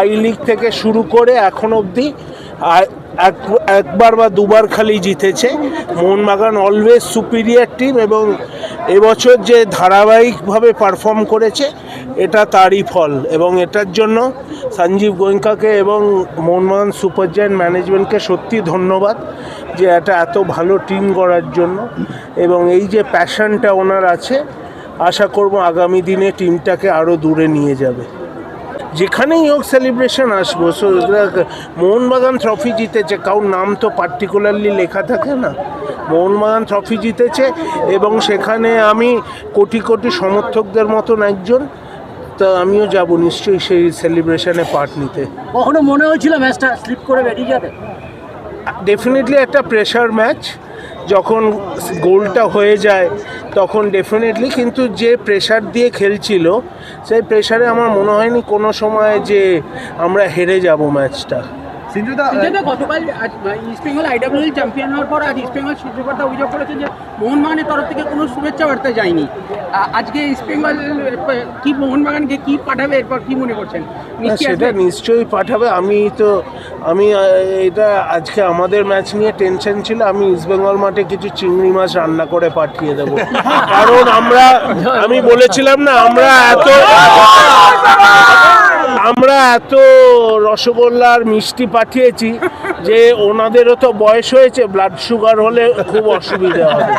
I league থেকে শুরু করে এখন অবধি একবার বা দুবার খালি জিতেছে। মোহনবাগান অলওয়েজ সুপিরিয়ার টিম এবং এবছর যে ধারাবাহিকভাবে পারফর্ম করেছে, এটা তারই ফল এবং এটার জন্য সঞ্জীব গোয়েঙ্কাকে এবং মোহনবাগান সুপার জায়ান্ট ম্যানেজমেন্টকে সত্যি ধন্যবাদ যে এটা এত ভালো টিম করার জন্য এবং এই যে প্যাশনটা ওনার আছে, আশা করব আগামী দিনে টিমটাকে আরও দূরে নিয়ে যাবে। যেখানেই হোক সেলিব্রেশন আসব। সো মোহনবাগান ট্রফি জিতেছে। কারোর নাম তো পার্টিকুলারলি লেখা থাকে না। মোহনবাগান ট্রফি জিতেছে এবং সেখানে আমি কোটি কোটি সমর্থকদের মতন একজন। তা আমিও যাব নিশ্চয়ই সেই সেলিব্রেশনে পার্ট নিতে। কখনো মনে হয়েছিল ম্যাচটা স্লিপ করে বেরিয়ে যাবে? ডেফিনেটলি একটা প্রেশার ম্যাচ যখন গোলটা হয়ে যায় তখন ডেফিনেটলি কিন্তু যে প্রেশার দিয়ে খেলছিল সেই প্রেশারে আমার মনে হয়নি কোনো সময় যে আমরা হেরে যাব ম্যাচটা সিন্ধুদা গতকাল আজ ইস্ট বেঙ্গল আইডাব্লিউএল চ্যাম্পিয়ন হওয়ার পর আজ ইস্ট বেঙ্গল সূর্যকর্তা অভিযোগ করেছে যে মোহনবাগানের তরফ থেকে কোনো শুভেচ্ছা বার্তা যায়নি। আজকে ইস্ট বেঙ্গল কি মোহনবাগানকে কি পাঠাবে এরপর কি মনে করছেন? সেটা নিশ্চয়ই পাঠাবে। আমি তো আমি এটা আজকে আমাদের ম্যাচ নিয়ে টেনশন ছিল, আমি ইস্টবেঙ্গল মাঠে কিছু চিংড়ি মাছ রান্না করে পাঠিয়ে দেবো। কারণ আমরা, আমি বলেছিলাম না, আমরা এত আমরা এত রসগোল্লা আর মিষ্টি পাঠিয়েছি যে ওনাদেরও তো বয়স হয়েছে ব্লাড সুগার হলে খুব অসুবিধা হবে।